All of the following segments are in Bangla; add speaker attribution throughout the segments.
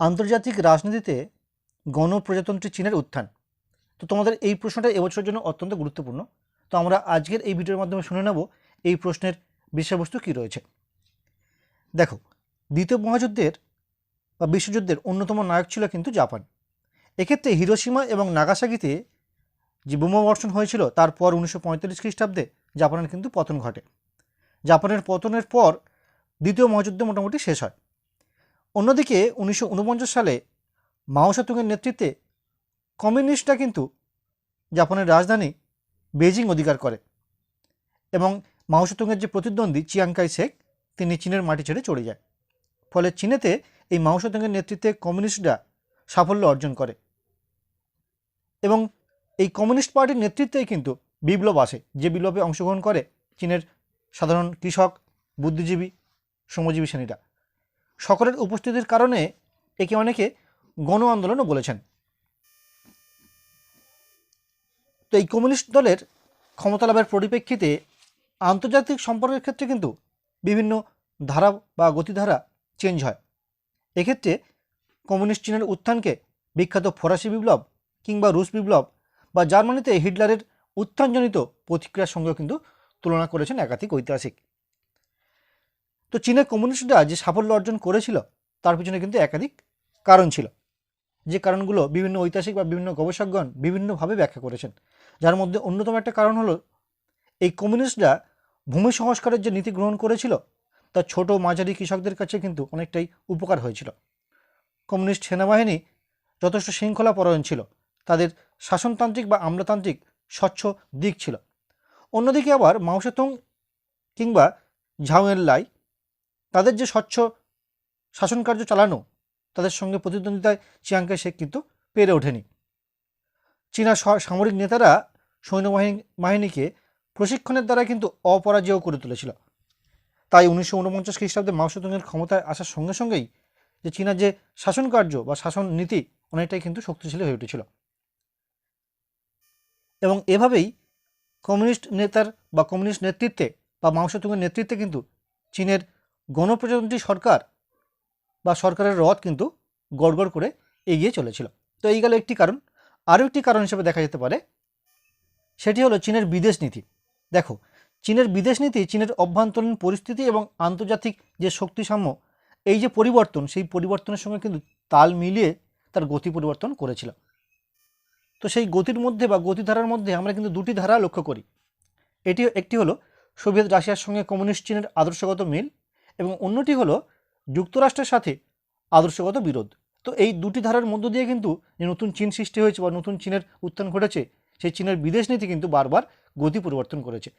Speaker 1: আন্তর্জাতিক রাজনীতিতে গণপ্রজাতন্ত্রী চীনের উত্থান। তো তোমাদের এই প্রশ্নটা এবছরের জন্য অত্যন্ত গুরুত্বপূর্ণ। তো আমরা আজকের এই ভিডিওর মাধ্যমে শুনে নেব এই প্রশ্নের বিষয়বস্তু কী রয়েছে। দেখো, দ্বিতীয় মহাযুদ্ধের বা বিশ্বযুদ্ধের অন্যতম নায়ক ছিল কিন্তু জাপান। এক্ষেত্রে হিরোসীমা এবং নাগাসাকিতে যে বোমাবর্ষণ হয়েছিল তারপর উনিশশো পঁয়তাল্লিশ খ্রিস্টাব্দে জাপানের কিন্তু পতন ঘটে। জাপানের পতনের পর দ্বিতীয় মহাযুদ্ধ মোটামুটি শেষ হয়। অন্যদিকে উনিশশো উনপঞ্চাশ সালে মাও সেতুংয়ের নেতৃত্বে কমিউনিস্টরা কিন্তু জাপানের রাজধানী বেজিং অধিকার করে এবং মাও সেতুংয়ের যে প্রতিদ্বন্দ্বী চিয়াংকাই শেখ তিনি চীনের মাটি ছেড়ে চলে যায়। ফলে চীনেতে এই মাও সেতুংয়ের নেতৃত্বে কমিউনিস্টরা সাফল্য অর্জন করে এবং এই কমিউনিস্ট পার্টির নেতৃত্বেই কিন্তু বিপ্লব আসে। যে বিপ্লবে অংশগ্রহণ করে চীনের সাধারণ কৃষক, বুদ্ধিজীবী, শ্রমজীবী শ্রেণীরা সকলের উপস্থিতির কারণে একে অনেকে গণ আন্দোলনও বলেছেন। তো এই কমিউনিস্ট দলের ক্ষমতা লাভের পরিপ্রেক্ষিতে আন্তর্জাতিক সম্পর্কের ক্ষেত্রে কিন্তু বিভিন্ন ধারা বা গতিধারা চেঞ্জ হয়। এক্ষেত্রে কমিউনিস্ট চীনের উত্থানকে বিখ্যাত ফরাসি বিপ্লব কিংবা রুশ বিপ্লব বা জার্মানিতে হিটলারের উত্থানজনিত প্রতিক্রিয়ার সঙ্গেও কিন্তু তুলনা করেছেন একাধিক ঐতিহাসিক। তো চীনের কমিউনিস্টরা যে সাফল্য অর্জন করেছিল, তার পিছনে কিন্তু একাধিক কারণ ছিল। যে কারণগুলো বিভিন্ন ঐতিহাসিক বা বিভিন্ন গবেষকগণ বিভিন্নভাবে ব্যাখ্যা করেছেন। যার মধ্যে অন্যতম একটা কারণ হলো, এই কমিউনিস্টরা ভূমি সংস্কারের যে নীতি গ্রহণ করেছিল, তা ছোট মাঝারি কৃষকদের কাছে কিন্তু অনেকটাই উপকার হয়েছিল। কমিউনিস্ট সেনাবাহিনী যথেষ্ট শৃঙ্খলা পরায়ণ ছিল। তাদের শাসনতান্ত্রিক বা আমলাতান্ত্রিক স্বচ্ছ দিক ছিল। অন্যদিকে আবার মাওসেতুং কিংবা ঝাউয়ের লাই তাদের যে স্বচ্ছ শাসনকার্য চালানো, তাদের সঙ্গে প্রতিদ্বন্দ্বিতায় চিয়াংকে শেখ কিন্তু পেরে ওঠেনি। চীনা সামরিক নেতারা সৈন্যবাহিনী, বাহিনীকে প্রশিক্ষণের দ্বারা কিন্তু অপরাজেয় করে তুলেছিল। তাই উনিশশো উনপঞ্চাশ খ্রিস্টাব্দে মাওসেতুংয়ের ক্ষমতায় আসার সঙ্গে সঙ্গেই যে চীনার যে শাসন কার্য বা শাসন নীতি, অনেকটাই কিন্তু শক্তিশালী হয়ে উঠেছিল। এবং এভাবেই কমিউনিস্ট নেতার বা কমিউনিস্ট নেতৃত্বে বা মাওসেতুংয়ের নেতৃত্বে কিন্তু চীনের গণপ্রজাতন্ত্রী সরকার বা সরকারের রথ কিন্তু গড়গড় করে এগিয়ে চলেছিল। তো এই গেল একটি কারণ। আরও একটি কারণ হিসেবে দেখা যেতে পারে, সেটি হলো চীনের বিদেশ নীতি। দেখো, চীনের বিদেশ নীতি, চীনের অভ্যন্তরীণ পরিস্থিতি এবং আন্তর্জাতিক যে শক্তিসাম্য, এই যে পরিবর্তন, সেই পরিবর্তনের সঙ্গে কিন্তু তাল মিলিয়ে তার গতি পরিবর্তন করেছিল। তো সেই গতির মধ্যে বা গতিধারার মধ্যে আমরা কিন্তু দুটি ধারা লক্ষ্য করি। এটি একটি হলো সোভিয়েত রাশিয়ার সঙ্গে কমিউনিস্ট চীনের আদর্শগত মিল এবং অন্যটি হলো যুক্তরাষ্ট্রের সাথে আদর্শগত বিরোধ। তো এই দুটি ধারার মধ্য দিয়ে কিন্তু যে নতুন চীন সৃষ্টি হয়েছে বা নতুন চীনের উত্থান ঘটেছে, সেই চীনের বিদেশ নীতি কিন্তু বারবার গতি পরিবর্তন করেছে।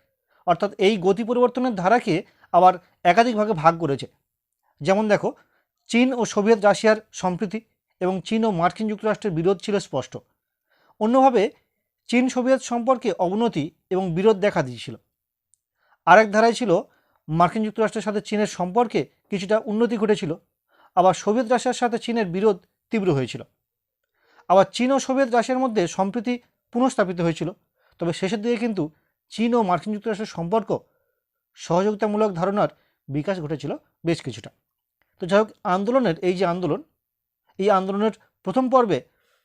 Speaker 1: অর্থাৎ এই গতি পরিবর্তনের ধারাকে আবার একাধিক ভাগে ভাগ করেছে। যেমন দেখো, চীন ও সোভিয়েত রাশিয়ার সম্প্রীতি এবং চীন ও মার্কিন যুক্তরাষ্ট্রের বিরোধ ছিল স্পষ্ট। অন্যভাবে চীন সোভিয়েত সম্পর্কে অবনতি এবং বিরোধ দেখা দিয়েছিল। আরেক ধারায় ছিল মার্কিন যুক্তরাষ্ট্রের সাথে চীনের সম্পর্কে কিছুটা উন্নতি ঘটেছিল, আবার সোভিয়েত রাশিয়ার সাথে চীনের বিরোধ তীব্র হয়েছিল। আবার চীন ও সোভিয়েত রাশিয়ার মধ্যে সম্প্রীতি পুনঃস্থাপিত হয়েছিল, তবে শেষের দিকে কিন্তু চীন ও মার্কিন যুক্তরাষ্ট্রের সম্পর্ক সহযোগিতামূলক ধারণার বিকাশ ঘটেছিল বেশ কিছুটা। তো যাই হোক, আন্দোলনের এই যে আন্দোলন, এই আন্দোলনের প্রথম পর্বে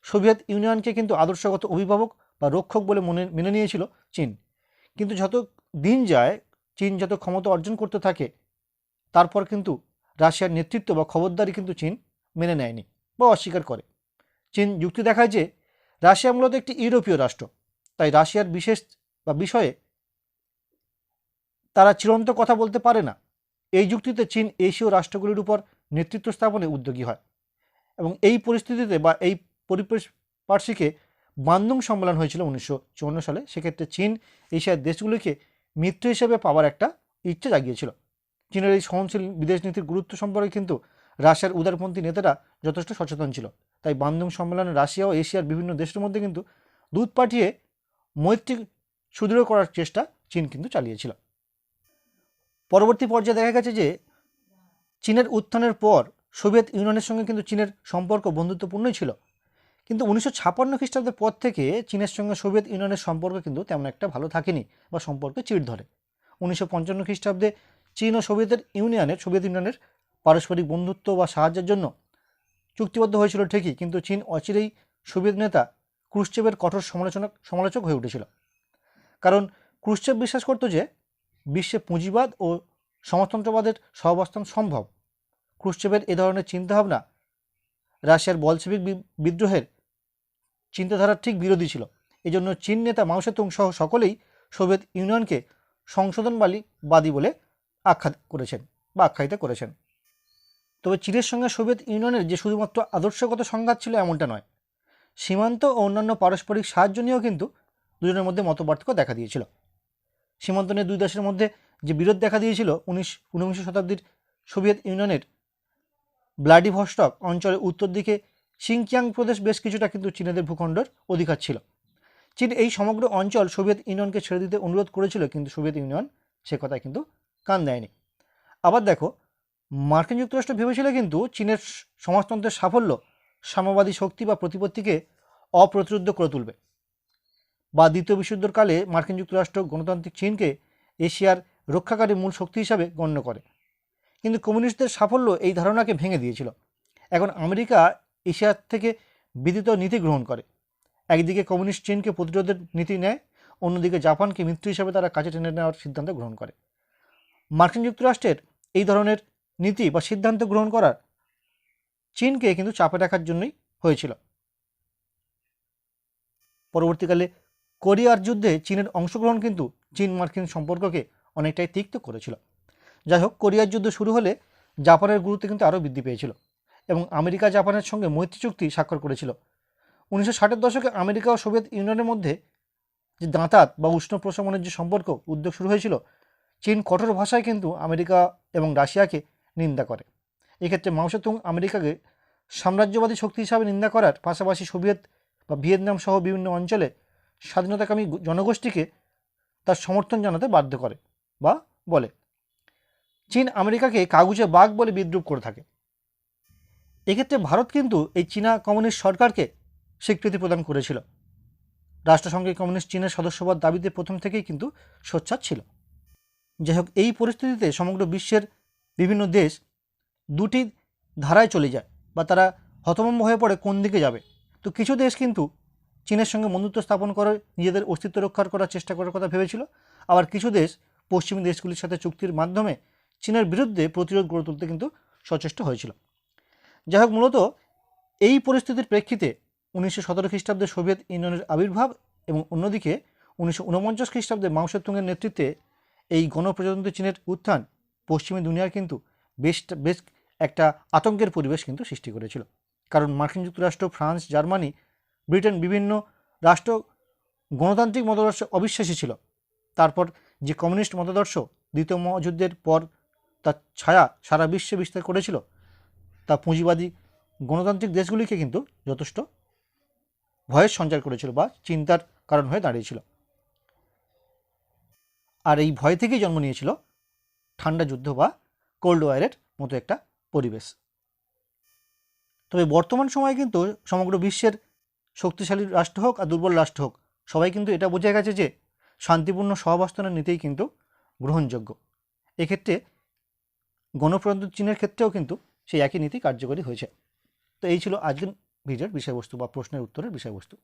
Speaker 1: সোভিয়েত ইউনিয়নকে কিন্তু আদর্শগত অভিভাবক বা রক্ষক বলে মনে, মেনে নিয়েছিল চীন। কিন্তু যত দিন যায় চীন যত ক্ষমতা অর্জন করতে থাকে, তারপর কিন্তু রাশিয়ার নেতৃত্ব বা খবরদারি কিন্তু চীন মেনে নেয়নি বা অস্বীকার করে। চীন যুক্তি দেখায় যে রাশিয়া মূলত একটি ইউরোপীয় রাষ্ট্র, তাই রাশিয়ার বিশেষ বা বিষয়ে তারা চিরন্ত কথা বলতে পারে না। এই যুক্তিতে চীন এশীয় রাষ্ট্রগুলির উপর নেতৃত্ব স্থাপনে উদ্যোগী হয় এবং এই পরিস্থিতিতে বা এই পরিপার্শ্বিকে বান্দুং সম্মেলন হয়েছিল উনিশশো চুয়ান্ন সালে। সেক্ষেত্রে চীন এশিয়ার দেশগুলিকে মিত্র হিসেবে পাওয়ার একটা ইচ্ছে জাগিয়েছিল। চীনের এই সহনশীল বিদেশ নীতির গুরুত্ব সম্পর্কে কিন্তু রাশিয়ার উদারপন্থী নেতারা যথেষ্ট সচেতন ছিল। তাই বান্ধব সম্মেলনে রাশিয়া ও এশিয়ার বিভিন্ন দেশের মধ্যে কিন্তু দুধ পাঠিয়ে মৈত্রী সুদৃঢ় করার চেষ্টা চীন কিন্তু চালিয়েছিল। পরবর্তী পর্যায়ে দেখা গেছে যে চীনের উত্থানের পর সোভিয়েত ইউনিয়নের সঙ্গে কিন্তু চীনের সম্পর্ক বন্ধুত্বপূর্ণই ছিল। কিন্তু উনিশশো ছাপান্ন খ্রিস্টাব্দের পর থেকে চীনের সঙ্গে সোভিয়েত ইউনিয়নের সম্পর্ক কিন্তু তেমন একটা ভালো থাকেনি বা সম্পর্কে চিড় ধরে। উনিশশো পঞ্চান্ন খ্রিস্টাব্দে চীন ও সোভিয়েতের ইউনিয়নের, সোভিয়েত ইউনিয়নের পারস্পরিক বন্ধুত্ব বা সাহায্যের জন্য চুক্তিবদ্ধ হয়েছিল ঠিকই, কিন্তু চীন অচিরেই সোভিয়েত নেতা ক্রুশ্চেভের কঠোর সমালোচনা সমালোচক হয়ে উঠেছিল। কারণ ক্রুশ্চেভ বিশ্বাস করত যে বিশ্বে পুঁজিবাদ ও সমাজতন্ত্রবাদের সহাবস্থান সম্ভব। ক্রুশ্চেভের এ ধরনের চিন্তাভাবনা রাশিয়ার বলসেবিক বিদ্রোহের চিন্তাধারার ঠিক বিরোধী ছিল। এজন্য চীন নেতা মাও সেতুং সহ সকলেই সোভিয়েত ইউনিয়নকে সংশোধনবাদী বাদী বলে আখ্যা করেছেন বা আখ্যায়িত করেছেন। তবে চীনের সঙ্গে সোভিয়েত ইউনিয়নের যে শুধুমাত্র আদর্শগত সংঘাত ছিল এমনটা নয়, সীমান্ত ও অন্যান্য পারস্পরিক সাহায্য নিয়েও কিন্তু দুজনের মধ্যে মতপার্থক্য দেখা দিয়েছিল। সীমান্ত নিয়ে দুই দেশের মধ্যে যে বিরোধ দেখা দিয়েছিল উনিশ, ঊনবিংশ শতাব্দীর সোভিয়েত ইউনিয়নের ব্লাডিভস্টক অঞ্চলের উত্তর দিকে সিংকিয়াং প্রদেশ বেশ কিছুটা কিন্তু চীনেদের ভূখণ্ডের অধিকার ছিল। চীন এই সমগ্র অঞ্চল সোভিয়েত ইউনিয়নকে ছেড়ে দিতে অনুরোধ করেছিল, কিন্তু সোভিয়েত ইউনিয়ন সে কথায় কিন্তু কান দেয়নি। আবার দেখো, মার্কিন যুক্তরাষ্ট্র ভেবেছিল কিন্তু চীনের সমাজতন্ত্রের সাফল্য সাম্যবাদী শক্তি বা প্রতিপত্তিকে অপ্রতিরোধ করে তুলবে। বা দ্বিতীয় বিশ্বযুদ্ধের কালে মার্কিন যুক্তরাষ্ট্র গণতান্ত্রিক চীনকে এশিয়ার রক্ষাকারী মূল শক্তি হিসাবে গণ্য করে। কিন্তু কমিউনিস্টদের সাফল্য এই ধারণাকে ভেঙে দিয়েছিল। এখন আমেরিকা এশিয়ার থেকে বিদিত নীতি গ্রহণ করে। একদিকে কমিউনিস্ট চীনকে প্রতিরোধের নীতি নেয়, অন্যদিকে জাপানকে মিত্র হিসাবে তারা কাছে টেনে নেওয়ার সিদ্ধান্ত গ্রহণ করে। মার্কিন যুক্তরাষ্ট্রের এই ধরনের নীতি বা সিদ্ধান্ত গ্রহণ করার চীনকে কিন্তু চাপে রাখার জন্যই হয়েছিল। পরবর্তীকালে কোরিয়ার যুদ্ধে চীনের অংশগ্রহণ কিন্তু চীন মার্কিন সম্পর্ককে অনেকটাই তিক্ত করেছিল। যাই হোক, কোরিয়ার যুদ্ধ শুরু হলে জাপানের গুরুত্ব কিন্তু আরও বৃদ্ধি পেয়েছিল। এবং আমেরিকা জাপানের সঙ্গে মৈত্রী চুক্তি স্বাক্ষর করেছিল। উনিশশো ষাটের দশকে আমেরিকা ও সোভিয়েত ইউনিয়নের মধ্যে যে দাঁতাত বা উষ্ণ প্রশমনের যে সম্পর্ক উদ্যোগ শুরু হয়েছিল, চীন কঠোর ভাষায় কিন্তু আমেরিকা এবং রাশিয়াকে নিন্দা করে। এক্ষেত্রে মাও সেতুং আমেরিকাকে সাম্রাজ্যবাদী শক্তি হিসাবে নিন্দা করার পাশাপাশি সোভিয়েত বা ভিয়েতনাম সহ বিভিন্ন অঞ্চলে স্বাধীনতাকামী জনগোষ্ঠীকে তার সমর্থন জানাতে বাধ্য করে বা বলে। চীন আমেরিকাকে কাগুজে বাঘ বলে বিদ্রুপ করে থাকে। এক্ষেত্রে ভারত কিন্তু এই চীনা কমিউনিস্ট সরকারকে স্বীকৃতি প্রদান করেছিল। রাষ্ট্রসংঘে কমিউনিস্ট চীনের সদস্যপদ দাবিতে প্রথম থেকেই কিন্তু সোচ্চার ছিল। যাই হোক, এই পরিস্থিতিতে সমগ্র বিশ্বের বিভিন্ন দেশ দুটি ধারায় চলে যায় বা তারা হতভম্ব হয়ে পড়ে কোন দিকে যাবে। তো কিছু দেশ কিন্তু চীনের সঙ্গে বন্ধুত্ব স্থাপন করে নিজেদের অস্তিত্ব রক্ষার করার চেষ্টা করার কথা ভেবেছিল। আবার কিছু দেশ পশ্চিমী দেশগুলির সাথে চুক্তির মাধ্যমে চীনের বিরুদ্ধে প্রতিরোধ গড়ে তুলতে কিন্তু সচেষ্ট হয়েছিল। যাই হোক, মূলত এই পরিস্থিতির প্রেক্ষিতে উনিশশো সতেরো খ্রিস্টাব্দে সোভিয়েত ইউনিয়নের আবির্ভাব এবং অন্যদিকে উনিশশো উনপঞ্চাশ খ্রিস্টাব্দে মাও সেতুংয়ের নেতৃত্বে এই গণপ্রজাতন্ত্রী চীনের উত্থান পশ্চিমী দুনিয়ার কিন্তু বেশ বেশ একটা আতঙ্কের পরিবেশ কিন্তু সৃষ্টি করেছিল। কারণ মার্কিন যুক্তরাষ্ট্র, ফ্রান্স, জার্মানি, ব্রিটেন বিভিন্ন রাষ্ট্র গণতান্ত্রিক মতাদর্শে অবিশ্বাসী ছিল। তারপর যে কমিউনিস্ট মতাদর্শ দ্বিতীয় মহাযুদ্ধের পর তার ছায়া সারা বিশ্বে বিস্তার করেছিল তা পুঁজিবাদী গণতান্ত্রিক দেশগুলিকে কিন্তু যথেষ্ট ভয়ের সঞ্চার করেছিল বা চিন্তার কারণ হয়ে দাঁড়িয়েছিল। আর এই ভয় থেকেই জন্ম নিয়েছিল ঠান্ডা যুদ্ধ বা কোল্ড ওয়ারের মতো একটা পরিবেশ। তবে বর্তমান সময়ে কিন্তু সমগ্র বিশ্বের শক্তিশালী রাষ্ট্র হোক আর দুর্বল রাষ্ট্র হোক, সবাই কিন্তু এটা বোঝা গেছে যে শান্তিপূর্ণ সহাবস্থানের নীতিই কিন্তু গ্রহণযোগ্য। এক্ষেত্রে গণপ্রজাতন্ত্রী চীনের ক্ষেত্রেও কিন্তু সেই একই নীতি কার্যকরী হয়েছে। তো এই ছিল আজকের ভিডিওর বিষয়বস্তু বা প্রশ্নের উত্তরের বিষয়বস্তু।